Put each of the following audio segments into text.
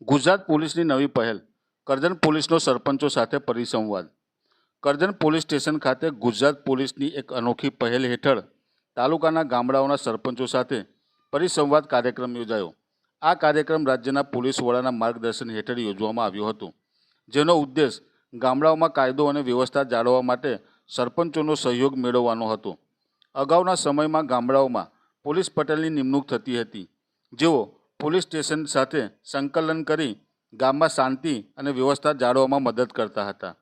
ગુજરાત પોલીસની નવી પહેલ. કરજણ પોલીસનો સરપંચો સાથે પરિસંવાદ. કરજણ પોલીસ સ્ટેશન ખાતે ગુજરાત પોલીસની એક અનોખી પહેલ હેઠળ તાલુકાના ગામડાઓના સરપંચો સાથે પરિસંવાદ કાર્યક્રમ યોજાયો. આ કાર્યક્રમ રાજ્યના પોલીસ વડાના માર્ગદર્શન હેઠળ યોજવામાં આવ્યો હતો, જેનો ઉદ્દેશ ગામડાઓમાં કાયદો અને વ્યવસ્થા જાળવવા માટે સરપંચોનો સહયોગ મેળવવાનો હતો. અગાઉના સમયમાં ગામડાઓમાં પોલીસ પટેલની નિમણૂક થતી હતી. જેઓ પોલીસ સ્ટેશન સાથે સંકલન કરી ગામમાં શાંતિ અને વ્યવસ્થા જાળવવામાં મદદ કરતા હતા.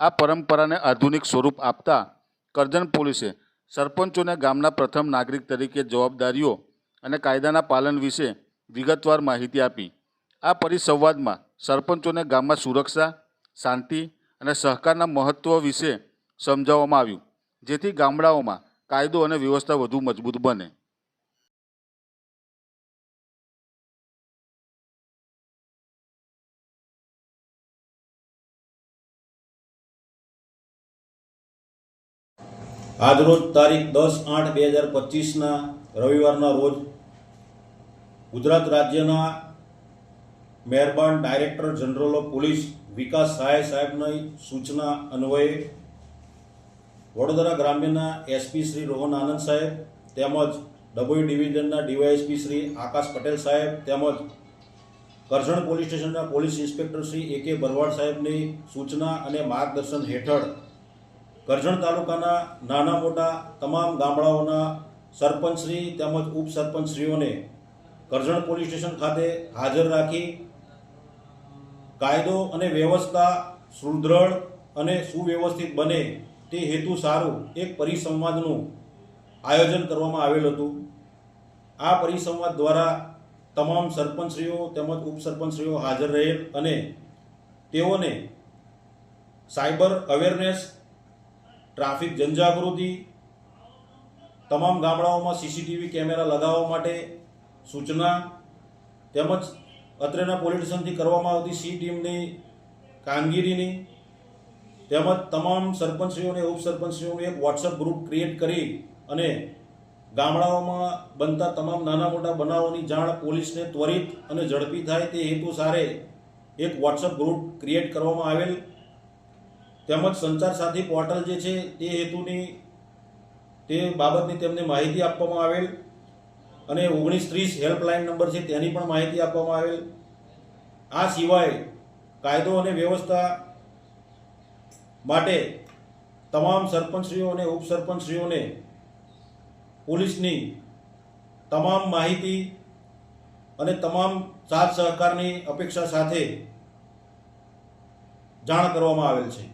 આ પરંપરાને આધુનિક સ્વરૂપ આપતા કરજણ પોલીસે સરપંચોને ગામના પ્રથમ નાગરિક તરીકે જવાબદારીઓ અને કાયદાના પાલન વિશે વિગતવાર માહિતી આપી. આ પરિસંવાદમાં સરપંચોને ગામમાં સુરક્ષા, શાંતિ અને સહકારના મહત્ત્વ વિશે સમજાવવામાં આવ્યું, જેથી ગામડાઓમાં કાયદો અને વ્યવસ્થા વધુ મજબૂત બને. આજરોજ તારીખ દસ આઠ બે હજાર પચીસના રવિવારના રોજ ગુજરાત રાજ્યના મહેરબાન director general of police Vikas Sahay સાહેબની સૂચના અન્વયે વડોદરા ગ્રામ્યના એસપી શ્રી રોહન આનંદ સાહેબ તેમજ ડભોઈ ડિવિઝનના ડીવાયએસપી શ્રી આકાશ પટેલ સાહેબ તેમજ કરજણ પોલીસ સ્ટેશનના police inspector Shri A K Barwad સાહેબની સૂચના અને માર્ગદર્શન હેઠળ કરજણ તાલુકાના નાના મોટા તમામ ગામડાઓના સરપંચશ્રી તેમજ ઉપસરપંચશ્રીઓને કરજણ પોલીસ સ્ટેશન ખાતે હાજર રાખી કાયદો અને વ્યવસ્થા સુદૃઢ અને સુવ્યવસ્થિત બને તે હેતુ સારું એક પરિસંવાદનું આયોજન કરવામાં આવેલ હતું. આ પરિસંવાદ દ્વારા તમામ સરપંચશ્રીઓ તેમજ ઉપસરપંચશ્રીઓ હાજર રહેલ અને તેઓને સાયબર અવેરનેસ ટ્રાફિક જનજાગૃતિ, તમામ ગામડાઓમાં સીસીટીવી કેમેરા લગાવવા માટે સૂચના તેમજ અત્રેના પોલીસ સ્ટેશનથી કરવામાં આવતી સી ટીમની કામગીરીની તેમજ તમામ સરપંચીઓને અને ઉપસરપંચશ્રીઓનું એક વોટ્સઅપ ગ્રુપ ક્રિએટ કરી અને ગામડાઓમાં બનતા તમામ નાના મોટા બનાવોની જાણ પોલીસને ત્વરિત અને ઝડપી થાય તે હેતુ સારે એક વોટ્સઅપ ગ્રુપ ક્રિએટ કરવામાં આવેલ. તેમજ સંચાર સાથી પોર્ટલ જે છે તે હેતુની, તે બાબતની તેમને માહિતી આપવામાં આવેલ અને ઓગણીસ ત્રીસ હેલ્પલાઇન નંબર છે, તેની પણ માહિતી આપવામાં આવેલ. આ સિવાય કાયદો અને વ્યવસ્થા માટે તમામ સરપંચશ્રીઓ અને ઉપસરપંચશ્રીઓને પોલીસની તમામ માહિતી અને તમામ સાથ સહકારની અપેક્ષા સાથે જાણ કરવામાં આવેલ છે.